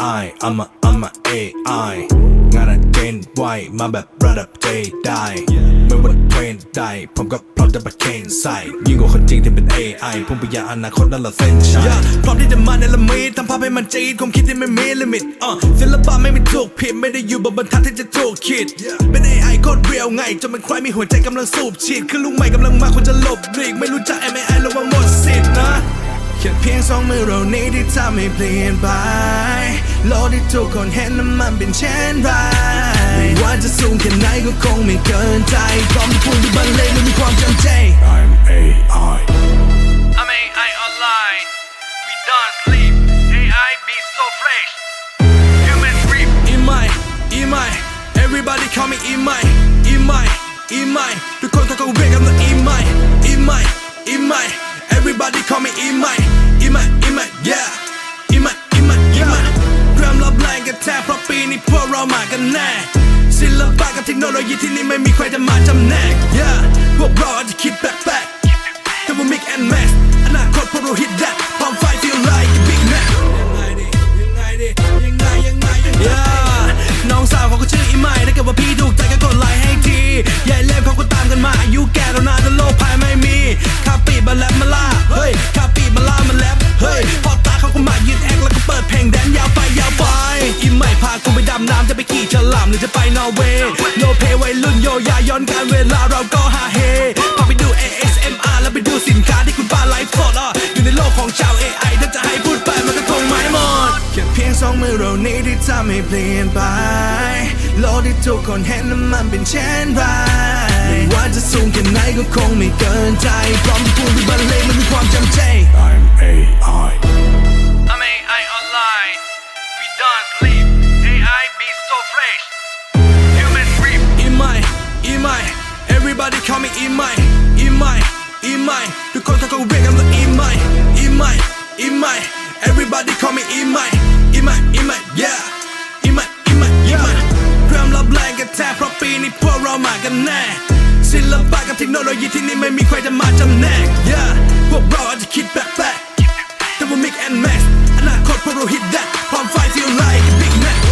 AI I'm a I'm a AI งานอะเจนไวมาแบบระดับเจได้ ไม่ว่าเทรนใดผมก็พร้อมจะประเคนใส่ยิ่งกว่าคนจริงที่เป็น AI พุ่งไปยังอนาคตนั่นละเส้นชัยพร้อมที่จะมาในละมีดทำภาพให้มันจีดความคิดที่ไม่มีลิมิตอะศิลปะไม่มีถูกผิดไม่ได้อยู่บนบรรทัดที่จะถูกคิด เป็น AI โคตรเรียวไงจนมันใครมีหัวใจกำลังสูบฉีดคือลุงใหม่กำลังมาควรจะหลบหลีกไม่รู้จัก MAI ระวังหมดสิทธิ์นะแค่เพียงสองมือเรานี้ที่ทำให้เปลี่ยนไป โลกที่ทุกคนเห็นนั้นมันเป็นเช่นไรไม่ว่าจะสูงแค่ไหนก็คงไม่เกินใจพร้อมที่พุ่งที่บันเลงไม่มีความจำใจ I'm AI I'm AI online. We don't sleep. AI be so fresh. Human grip. in my in my everybody call me in my in my in my ทุกคนเขาก็เรียกกันว่า in my in my in my everybody call me in my in my in my yeah พราะปีนี้พวกเรามากันแน่ศิลปะกับเทคโนโลยีที่นี่ไม่มีใครจะมาจำแนก yeah พวกเราอาจจะคิดแปลกๆแต่ว่า mix and match อนาคตพวกเรา hit that พร้อมไฟามหรือจะไปนเวย์โนเพวัยรุ่นโยยาย้อนการเวลาเราก็ฮาเฮพาไปดู ASMR แล้วไปดูสินค้าที่คุณป้าไลฟ์สดอะอยู่ในโลกของชาว AI ถ้าจะให้พูดไปมันก็คงไม่หมดแค่เพียงสองมือเรานี้ที่ทำให้เปลี่ยนไป โลกที่ทุกคนเห็นนั้นมันเป็นเช่นไรไม่ว่าจะสูงแค่ไหนก็คงไม่เกินใจพร้อมที่พูดที่บันเลงมันมีความ Everybody call me E-Mai E-Mai E-Mai ทุกคนเขาก็เรียกกันว่า E-Mai E-Mai E-Mai Everybody call me E-Mai E-Mai E-Mai yeah E-Mai E-Mai E-Mai เริ่มรับแรงกันแท้เพราะปีนี้พวกเรามากันแน่ศิลปะกับเทคโนโลยีที่นี่ไม่มีใครจะมาจำแนก yeah พวกเราอาจจะคิดแปลกๆแต่ว่า mix and match อนาคตพวกเรา hit that ความไฟ feel like a big match